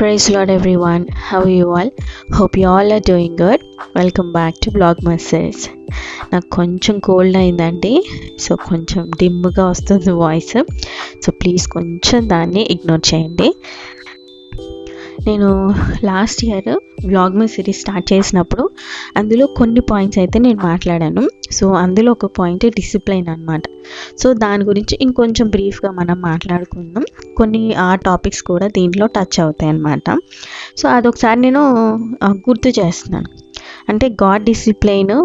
Praise Lord everyone how you all hope you all are doing good welcome back to blog message నాకు కొంచెం cold అయిందండి. So కొంచెం డిమ్గా వస్తుంది voice so please కొంచెం దాన్ని ignore చేయండి. నేను లాస్ట్ ఇయర్ బ్లాగ్ మీ సిరీస్ స్టార్ట్ చేసినప్పుడు అందులో కొన్ని పాయింట్స్ అయితే నేను మాట్లాడాను. సో అందులో ఒక పాయింట్ డిసిప్లైన్ అనమాట సో దాని గురించి ఇంకొంచెం బ్రీఫ్గా మనం మాట్లాడుకుందాం. కొన్ని ఆ టాపిక్స్ కూడా దీంట్లో టచ్ అవుతాయి అన్నమాట. సో అదొకసారి నేను గుర్తు చేస్తున్నాను. అంటే గాడ్ డిసిప్లైన్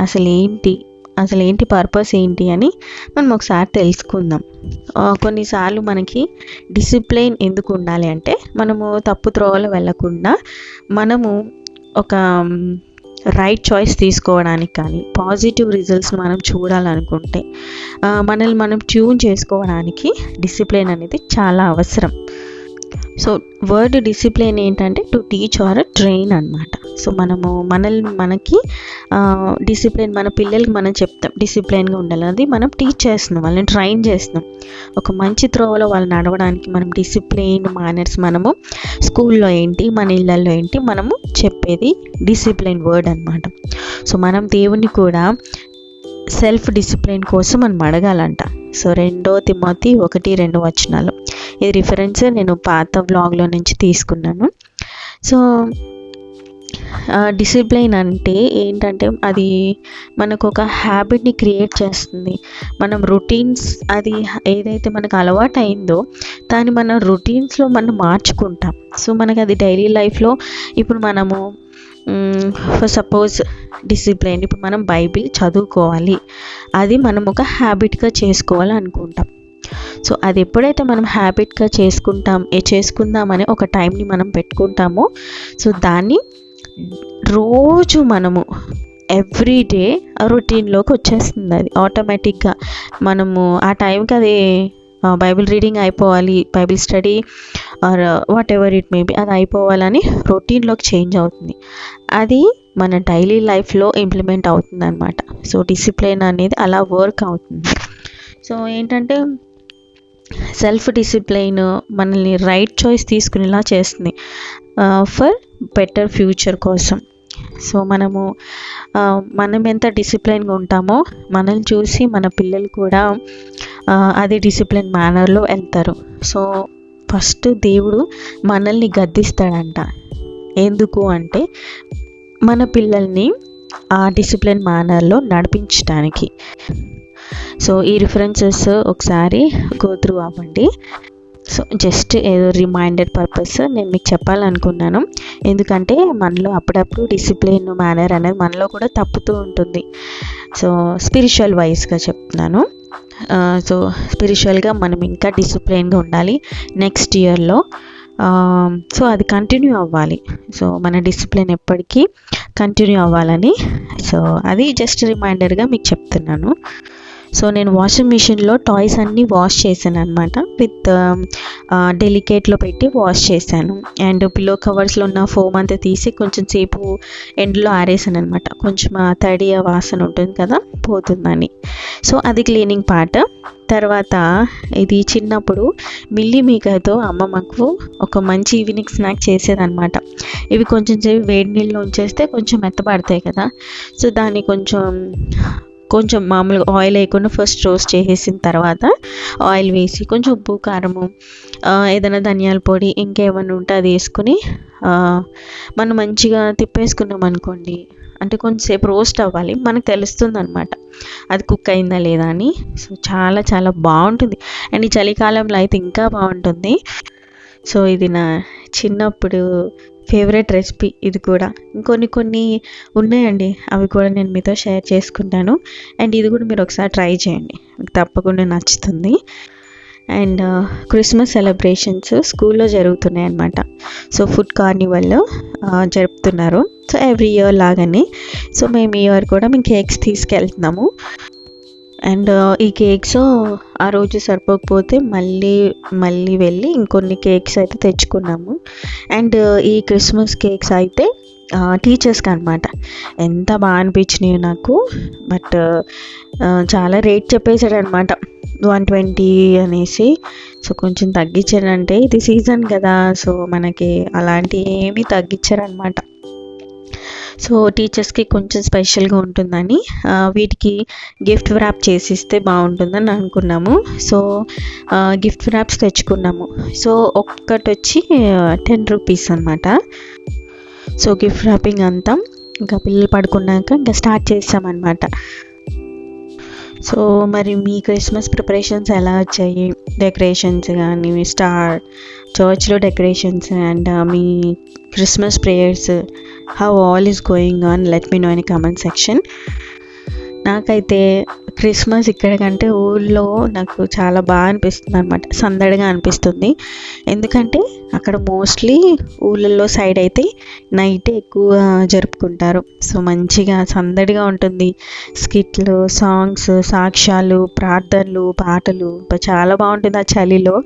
అసలు ఏంటి? అసలు ఏంటి పర్పస్ ఏంటి అని మనం ఒకసారి తెలుసుకుందాం. కొన్నిసార్లు మనకి డిసిప్లైన్ ఎందుకు ఉండాలి అంటే మనము తప్పు త్రోవలు వెళ్ళకుండా మనము ఒక రైట్ చాయిస్ తీసుకోవడానికి కానీ పాజిటివ్ రిజల్ట్స్ మనం చూడాలనుకుంటే మనల్ని మనం ట్యూన్ చేసుకోవడానికి డిసిప్లిన్ అనేది చాలా అవసరం. సో వర్డ్ డిసిప్లిన్ ఏంటంటే టు టీచ్ ఆర్ ట్రైన్ అనమాట సో మనము మనల్ని మనకి డిసిప్లిన్ మన పిల్లలకి మనం చెప్తాం. డిసిప్లిన్గా ఉండాలి అది మనం టీచ్ చేస్తున్నాం వాళ్ళని ట్రైన్ చేస్తున్నాం. ఒక మంచి త్రోవలో వాళ్ళని నడవడానికి మనం డిసిప్లైన్ మేనర్స్ మనము స్కూల్లో ఏంటి మన ఇళ్ళల్లో ఏంటి మనము చెప్పేది డిసిప్లిన్ వర్డ్ అనమాట సో మనం దేవుని కూడా సెల్ఫ్ డిసిప్లిన్ కోసం మనం అడగాలంట. సో రెండో తిమ్మతి ఒకటి రెండు వచనాలు. ఇది రిఫరెన్స్ నేను పాత వ్లాగ్లో నుంచి తీసుకున్నాను. సో డిసిప్లైన్ అంటే ఏంటంటే అది మనకు ఒక హ్యాబిట్ని క్రియేట్ చేస్తుంది. మనం రొటీన్స్ అది ఏదైతే మనకు అలవాటు అయిందో దాన్ని మనం రొటీన్స్లో మనం మార్చుకుంటాం. సో మనకి అది డైలీ లైఫ్లో ఇప్పుడు మనము ఫర్ సపోజ్ డిసిప్లైన్ ఇప్పుడు మనం బైబిల్ చదువుకోవాలి. అది మనం ఒక హ్యాబిట్గా చేసుకోవాలి అనుకుంటాం సో అది ఎప్పుడైతే మనం హ్యాబిట్గా చేసుకుంటాం ఏ చేసుకుందామని ఒక టైంని మనం పెట్టుకుంటామో సో దాన్ని రోజు మనము ఎవ్రీ డే రొటీన్లోకి వచ్చేస్తుంది అది ఆటోమేటిక్గా మనము ఆ టైంకి అది బైబిల్ రీడింగ్ అయిపోవాలి Bible study or whatever it may be అది అయిపోవాలని రొటీన్లోకి చేంజ్ అవుతుంది. అది మన డైలీ లైఫ్లో ఇంప్లిమెంట్ అవుతుంది అనమాట సో డిసిప్లిన్ అనేది అలా వర్క్ అవుతుంది. సో ఏంటంటే సెల్ఫ్ డిసిప్లైన్ మనల్ని రైట్ చాయిస్ తీసుకునేలా చేస్తుంది. Uh, ఫర్ బెటర్ ఫ్యూచర్ కోసం. సో మనము మనం ఎంత డిసిప్లైన్గా ఉంటామో మనల్ని చూసి మన పిల్లలు కూడా అదే డిసిప్లిన్ మేనర్లో వెళ్తారు. సో ఫస్ట్ దేవుడు మనల్ని గద్దిస్తాడంట. ఎందుకు అంటే మన పిల్లల్ని ఆ డిసిప్లిన్ మేనర్లో నడిపించడానికి సో ఈ రిఫరెన్సెస్ ఒకసారి గోత్రు అవ్వండి సో జస్ట్ ఏదో రిమైండర్ పర్పస్ నేను మీకు చెప్పాలనుకున్నాను. ఎందుకంటే మనలో అప్పుడప్పుడు డిసిప్లిన్ మేనర్ అనేది మనలో కూడా తప్పుతూ ఉంటుంది. సో స్పిరిచువల్ వైజ్గా చెప్తున్నాను. Uh, సో స్పిరిచువల్గా మనం ఇంకా డిసిప్లిన్గా ఉండాలి నెక్స్ట్ ఇయర్లో సో అది కంటిన్యూ అవ్వాలి. సో మన డిసిప్లిన్ ఎప్పటికీ కంటిన్యూ అవ్వాలని. సో అది జస్ట్ రిమైండర్గా మీకు చెప్తున్నాను. సో నేను వాషింగ్ మిషన్లో టాయ్స్ అన్నీ వాష్ చేశాను అనమాట విత్ డెలికేట్లో పెట్టి వాష్ చేశాను. అండ్ పిల్లో కవర్స్లో ఉన్న ఫోమ్ అంతా తీసి కొంచెం సేపు ఎండ్లో ఆరేసాను అనమాట కొంచెం ఆ తడి ఆ వాసన ఉంటుంది కదా పోతుందని. సో అది క్లీనింగ్ పార్ట్ తర్వాత ఇది చిన్నప్పుడు మిల్లీ అమ్మ మాకు ఒక మంచి ఈవినింగ్ స్నాక్ చేసేదనమాట ఇవి కొంచెం సేపు వేడి నీళ్ళు ఉంచేస్తే కొంచెం మెత్తపడతాయి కదా. సో దాన్ని కొంచెం కొంచెం మామూలుగా ఆయిల్ వేయకుండా ఫస్ట్ రోస్ట్ చేసేసిన తర్వాత ఆయిల్ వేసి కొంచెం ఉప్పు కారము ఏదైనా ధనియాల పొడి ఇంకేమైనా ఉంటే అది వేసుకుని మనం మంచిగా తిప్పేసుకున్నాం అనుకోండి అంటే కొంచెంసేపు రోస్ట్ అవ్వాలి మనకు తెలుస్తుంది అనమాట అది కుక్ అయిందా లేదా అని. సో చాలా చాలా బాగుంటుంది. అండ్ ఈ చలికాలంలో అయితే ఇంకా బాగుంటుంది. సో ఇది నా చిన్నప్పుడు ఫేవరెట్ రెసిపీ ఇది కూడా. ఇంకొన్ని కొన్ని ఉన్నాయండి అవి కూడా నేను మీతో షేర్ చేసుకుంటాను. అండ్ ఇది కూడా మీరు ఒకసారి ట్రై చేయండి మీకు తప్పకుండా నచ్చుతుంది. అండ్ క్రిస్మస్ సెలబ్రేషన్స్ స్కూల్లో జరుగుతున్నాయి అన్నమాట సో ఫుడ్ కార్నివల్ జరుపుతున్నారు. సో ఎవ్రీ ఇయర్ లాగానే. సో మేము ఈ ఇయర్ కూడా మేము కేక్స్ తీసుకెళ్తున్నాము. అండ్ ఈ కేక్స్ ఆ రోజు సరిపోకపోతే మళ్ళీ మళ్ళీ వెళ్ళి ఇంకొన్ని కేక్స్ అయితే తెచ్చుకున్నాము. అండ్ ఈ క్రిస్మస్ కేక్స్ అయితే టీచర్స్కి అనమాట ఎంత బాగా అనిపించినాయి నాకు. బట్ చాలా రేట్ చెప్పేశాడు అనమాట వన్ ట్వంటీ అనేసి. సో కొంచెం తగ్గించారంటే ఇది సీజన్ కదా. సో మనకి అలాంటి ఏమీ తగ్గించారనమాట సో టీచర్స్కి కొంచెం స్పెషల్గా ఉంటుందని వీటికి గిఫ్ట్ ర్యాప్ చేసిస్తే బాగుంటుందని అనుకున్నాము. సో గిఫ్ట్ ర్యాప్స్ తెచ్చుకున్నాము. సో ఒక్కటి వచ్చి టెన్ రూపీస్ అనమాట సో గిఫ్ట్ ర్యాపింగ్ అంతా ఇంకా పిల్లలు పడుకున్నాక ఇంకా స్టార్ట్ చేస్తామన్నమాట సో మరి మీ క్రిస్మస్ ప్రిపరేషన్స్ ఎలా వచ్చాయి? డెకరేషన్స్ కానీ స్టార్ చర్చ్లో decorations and me Christmas prayers how all is going on let me know in comment section నాకైతే క్రిస్మస్ ఇక్కడ కంటే ఊళ్ళో నాకు చాలా బాగా అనిపిస్తుంది అనమాట సందడిగా అనిపిస్తుంది. ఎందుకంటే అక్కడ మోస్ట్లీ ఊళ్ళల్లో సైడ్ అయితే నైట్ ఎక్కువ జరుపుకుంటారు. సో మంచిగా సందడిగా ఉంటుంది. స్కిట్లు సాంగ్స్ సాక్ష్యాలు ప్రార్థనలు పాటలు చాలా బాగుంటుంది ఆ చలిలో.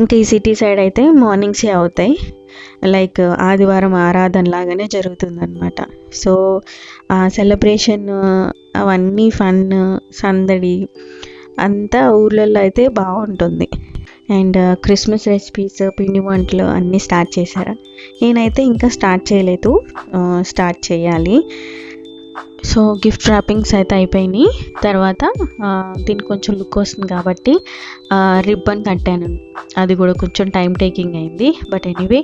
ఇంకా ఈ సిటీ సైడ్ అయితే మార్నింగ్సే అవుతాయి. లైక్ ఆదివారం ఆరాధన లాగానే జరుగుతుందనమాట సో ఆ సెలబ్రేషన్ అవన్నీ ఫన్ సందడి అంతా ఊర్లలో అయితే బాగుంటుంది. అండ్ క్రిస్మస్ రెసిపీస్ పిండి వంటలు అన్నీ స్టార్ట్ చేశారా? నేనైతే ఇంకా స్టార్ట్ చేయలేదు. స్టార్ట్ చేయాలి. సో గిఫ్ట్ ర్యాపింగ్స్ అయితే అయిపోయినాయి. తర్వాత దీనికి కొంచెం లుక్ వస్తుంది కాబట్టి రిబ్బన్ కట్టాను. అది కూడా కొంచెం టైం టేకింగ్ అయింది. బట్ ఎనీవే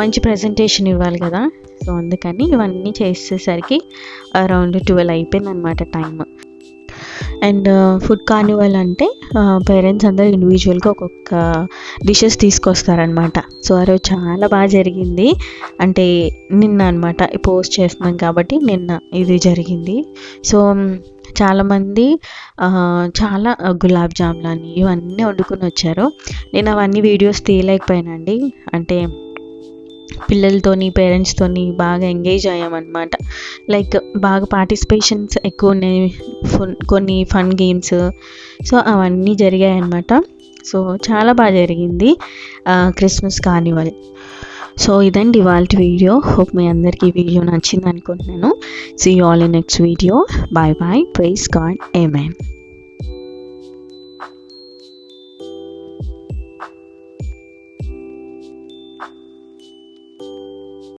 మంచి ప్రజెంటేషన్ ఇవ్వాలి కదా. సో అందుకని ఇవన్నీ చేసేసరికి అరౌండ్ ట్వెల్వ్ అయిపోయింది అనమాట టైం అండ్ ఫుడ్ కార్నివల్ అంటే పేరెంట్స్ అందరూ ఇండివిజువల్గా ఒక్కొక్క డిషెస్ తీసుకొస్తారనమాట సో ఆ రోజు చాలా బాగా జరిగింది. అంటే నిన్న అనమాట పోస్ట్ చేస్తున్నాం కాబట్టి నిన్న ఇది జరిగింది. సో చాలామంది చాలా గులాబ్ జామ్లని ఇవన్నీ వండుకొని వచ్చారు. నేను అవన్నీ వీడియోస్ తీయలేకపోయానండి. అంటే పిల్లలతోని పేరెంట్స్తోని బాగా ఎంగేజ్ అయ్యామన్నమాట. లైక్ బాగా పార్టిసిపేషన్స్ ఎక్కువ ఉన్నాయి కొన్ని ఫన్ గేమ్స్. సో అవన్నీ జరిగాయి అన్నమాట సో చాలా బాగా జరిగింది క్రిస్మస్ కార్నివల్. సో ఇదండి వాళ్ళ వీడియో. హోప్ మీ అందరికీ వీడియో నచ్చింది అనుకుంటున్నాను see all in next video bye bye praise God amen